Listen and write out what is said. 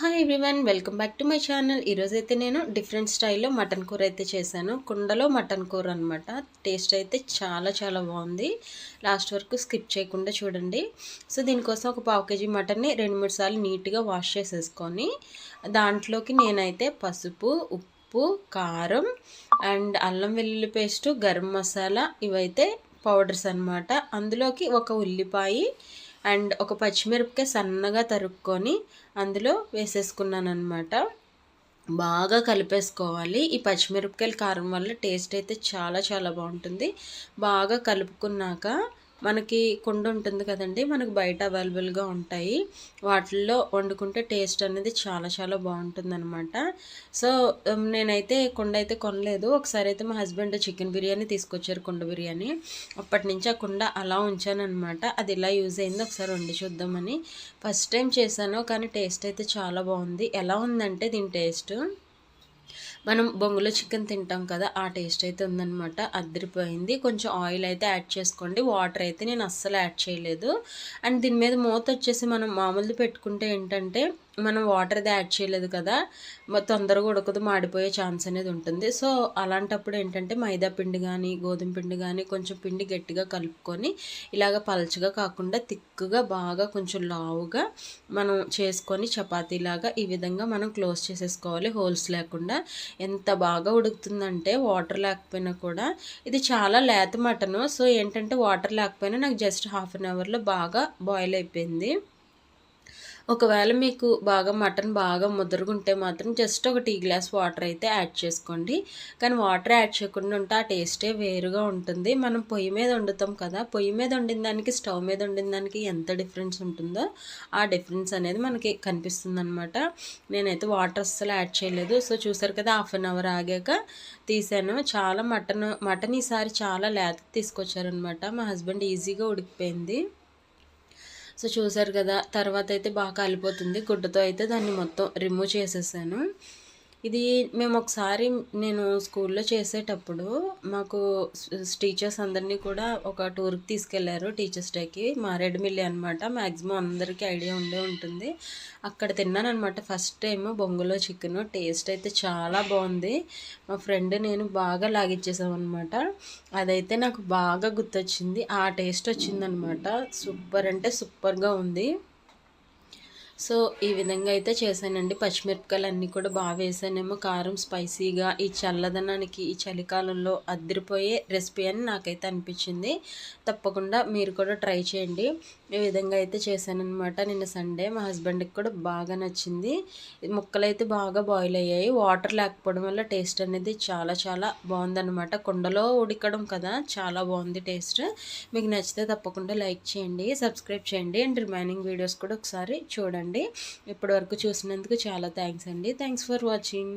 Hi everyone welcome back to my channel ఈరోజు అయితే నేను డిఫరెంట్ స్టైల్లో మటన్ కూర అయితే చేశాను. కుండలో మటన్ కూర అనమాట టేస్ట్ అయితే చాలా చాలా బాగుంది. లాస్ట్ వరకు స్కిప్ చేయకుండా చూడండి. సో దీనికోసం ఒక పావు కేజీ మటన్ని రెండు మూడు సార్లు నీట్గా వాష్ చేసేసుకొని దాంట్లోకి నేనైతే పసుపు ఉప్పు కారం అండ్ అల్లం వెల్లుల్లి పేస్టు గరం మసాలా ఇవైతే పౌడర్స్ అనమాట అందులోకి ఒక ఉల్లిపాయ అండ్ ఒక పచ్చిమిరపకాయ సన్నగా తరుక్కొని అందులో వేసేసుకున్నాను అనమాట బాగా కలిపేసుకోవాలి. ఈ పచ్చిమిరపకాయల కారం వల్ల టేస్ట్ అయితే చాలా చాలా బాగుంటుంది. బాగా కలుపుకున్నాక మనకి కుండ ఉంటుంది కదండి మనకు బయట అవైలబుల్గా ఉంటాయి. వాటిల్లో వండుకుంటే టేస్ట్ అనేది చాలా చాలా బాగుంటుంది అనమాట సో um, నేనైతే కుండ అయితే కొనలేదు. ఒకసారి అయితే మా హస్బెండ్ చికెన్ బిర్యానీ తీసుకొచ్చారు కుండ బిర్యానీ. అప్పటి నుంచి ఆ కుండ అలా ఉంచాను అనమాట అది ఇలా యూజ్ అయింది ఒకసారి వండి చూద్దామని. ఫస్ట్ టైం చేశాను కానీ టేస్ట్ అయితే చాలా బాగుంది. ఎలా ఉందంటే దీని టేస్ట్ మనం బొంగులో చికెన్ తింటాం కదా ఆ టేస్ట్ అయితే ఉందనమాట అద్దరిపోయింది కొంచెం ఆయిల్ అయితే యాడ్ చేసుకోండి. వాటర్ అయితే నేను అస్సలు యాడ్ చేయలేదు. అండ్ దీని మీద మూత వచ్చేసి మనం మామూలు పెట్టుకుంటే ఏంటంటే మనం వాటర్ అది యాడ్ చేయలేదు కదా తొందరగా ఉడకదు మాడిపోయే ఛాన్స్ అనేది ఉంటుంది. సో అలాంటప్పుడు ఏంటంటే మైదా పిండి కానీ గోధుమ పిండి కానీ కొంచెం పిండి గట్టిగా కలుపుకొని ఇలాగ పలచగా కాకుండా తిక్కుగా బాగా కొంచెం లావుగా మనం చేసుకొని చపాతీలాగా ఈ విధంగా మనం క్లోజ్ చేసేసుకోవాలి. హోల్స్ లేకుండా ఎంత బాగా ఉడుకుతుందంటే వాటర్ లేకపోయినా కూడా. ఇది చాలా లేత మటను. సో ఏంటంటే వాటర్ లేకపోయినా నాకు జస్ట్ హాఫ్ అన్ అవర్లో బాగా బాయిల్ అయిపోయింది. ఒకవేళ మీకు బాగా మటన్ బాగా ముదురుగుంటే మాత్రం జస్ట్ ఒక టీ గ్లాస్ వాటర్ అయితే యాడ్ చేసుకోండి. కానీ వాటర్ యాడ్ చేయకుండా ఉంటే ఆ టేస్టే వేరుగా ఉంటుంది. మనం పొయ్యి మీద వండుతాం కదా పొయ్యి మీద వండిన దానికి స్టవ్ మీద వండిన దానికి ఎంత డిఫరెన్స్ ఉంటుందో ఆ డిఫరెన్స్ అనేది మనకి కనిపిస్తుంది అనమాట నేనైతే వాటర్ అస్సలు యాడ్ చేయలేదు. సో చూసారు కదా హాఫ్ అన్ అవర్ ఆగాక తీసాను. చాలా మటన్ మటన్ ఈసారి చాలా లేత తీసుకొచ్చారనమాట మా హస్బెండ్ ఈజీగా ఉడికిపోయింది. సో చూసారు కదా తర్వాత అయితే బాగా కాలిపోతుంది. గుడ్డతో అయితే దాన్ని మొత్తం రిమూవ్ చేసేసాను. ఇది మేము ఒకసారి నేను స్కూల్లో చేసేటప్పుడు మాకు టీచర్స్ అందరినీ కూడా ఒక టూర్కి తీసుకెళ్ళారు టీచర్స్ డేకి. మారేడుమిల్లి అనమాట మ్యాక్సిమం అందరికీ ఐడియా ఉండే ఉంటుంది. అక్కడ తిన్నానమాట ఫస్ట్ టైం బొంగులో చికెన్. టేస్ట్ అయితే చాలా బాగుంది. మా ఫ్రెండ్ నేను బాగా లాగిచ్చేసాం అనమాట అదైతే నాకు బాగా గుర్తొచ్చింది. ఆ టేస్ట్ వచ్చిందనమాట సూపర్ అంటే సూపర్గా ఉంది. సో ఈ విధంగా అయితే చేశానండి. పచ్చిమిరపకాయలు అన్నీ కూడా బాగా వేసానేమో. కారం స్పైసీగా ఈ చల్లదనానికి ఈ చలికాలంలో అద్దరిపోయే రెసిపీ అని నాకైతే అనిపించింది. తప్పకుండా మీరు కూడా ట్రై చేయండి. ఈ విధంగా అయితే చేశానమాట నిన్న సండే మా హస్బెండ్కి కూడా బాగా నచ్చింది. ముక్కలు అయితే బాగా బాయిల్ అయ్యాయి. వాటర్ లేకపోవడం వల్ల టేస్ట్ అనేది చాలా చాలా బాగుందనమాట కుండలో ఉడకడం కదా చాలా బాగుంది టేస్ట్. మీకు నచ్చితే తప్పకుండా లైక్ చేయండి సబ్స్క్రైబ్ చేయండి. అండ్ రిమైనింగ్ వీడియోస్ కూడా ఒకసారి చూడండి. ఇప్పటి వరకు చూసినందుకు చాలా థ్యాంక్స్ అండి. Thanks for watching